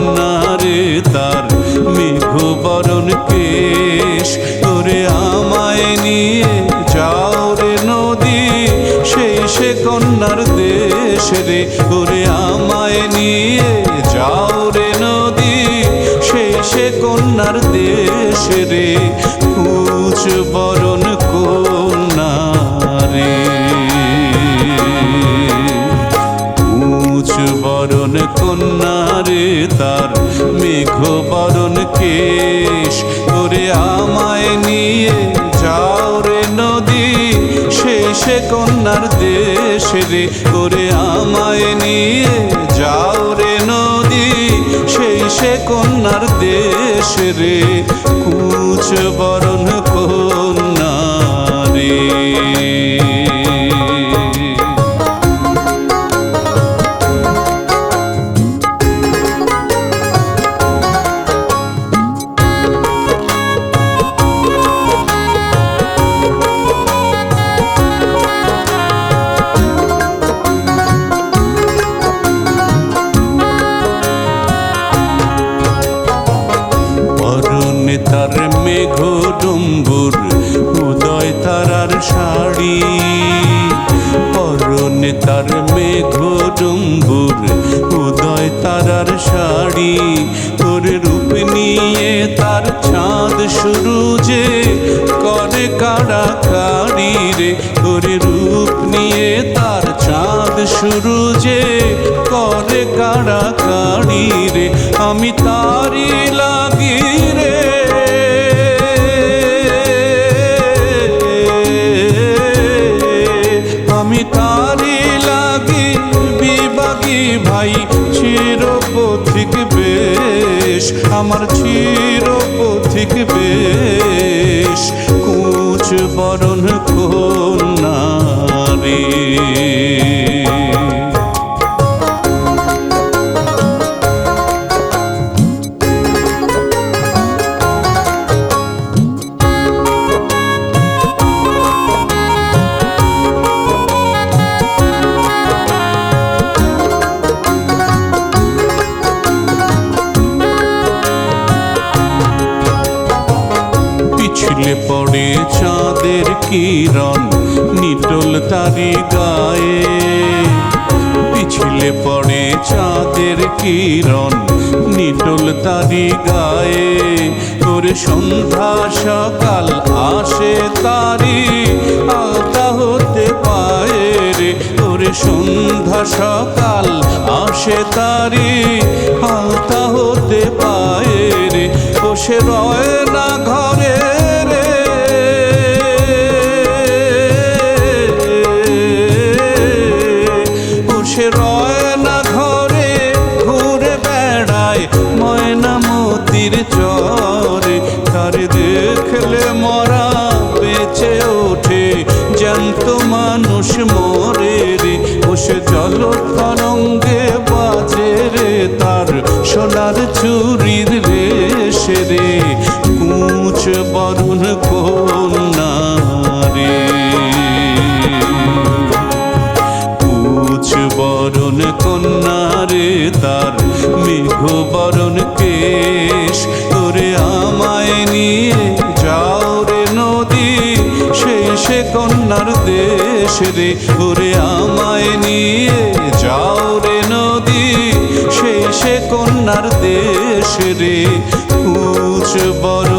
কন্যারে তার মেঘবরণ কেশ। তোরে আমায় নিয়ে যাও রে নদী, সেই সে কন্যার দেশ রে। ওরে আমায় নিয়ে যাও রে নদী, সেই সে কন্যার দেশ রে। কুচ বরণ তার মেঘ বরণ কেশ। ওরে আমায় নিয়ে যাও রে নদী, শেষে কন্যার দেশ রে। ওরে আমায় নিয়ে যাও রে নদী, শেষে কন্যার দেশ রে। কুচ বরণ কন্যা তার মেঘ ডুম্বুর উদয় তারার শাড়ি। পরনে তার মেঘ ডুম্বুর উদয় তারার শাড়ি। তোর রূপ নিয়ে তার চাঁদ শুরু যে করে কাড়া কাড়ি রে। তোর রূপ নিয়ে তার চাঁদ শুরু যে করে কাড়া কাড়ি রে। আমি তারি বেশ চির পথিক বেশ। কুচ বরণ কন্যা রে কিরণ নিটল তারি গায়ে। পিছলে পড়ে চাঁদের কিরণ নিটল তারি গায়ে। তোরে সন্ধ্যা সকাল আসে তারি আলতা হতে পায়ে রে। তোরে সন্ধ্যা সকাল আসে তারি আলতা হতে পায়ে রে। বসে রয় না ঘরে মরা বেঁচে ওঠে, জ্যান্ত মানুষ মরে রে। বসে জল তরঙ্গে বাজে রে তার, সোনার চুরির রেশে রে। কুচ বরুণ কন্যা রে। কুচ বরণ কন্যা রে তার, মেঘ বরণ কেশ রে ওরে আমায় নিয়ে যাও রে নদী শেষে কন্যার দেশ রে কুচ বরণ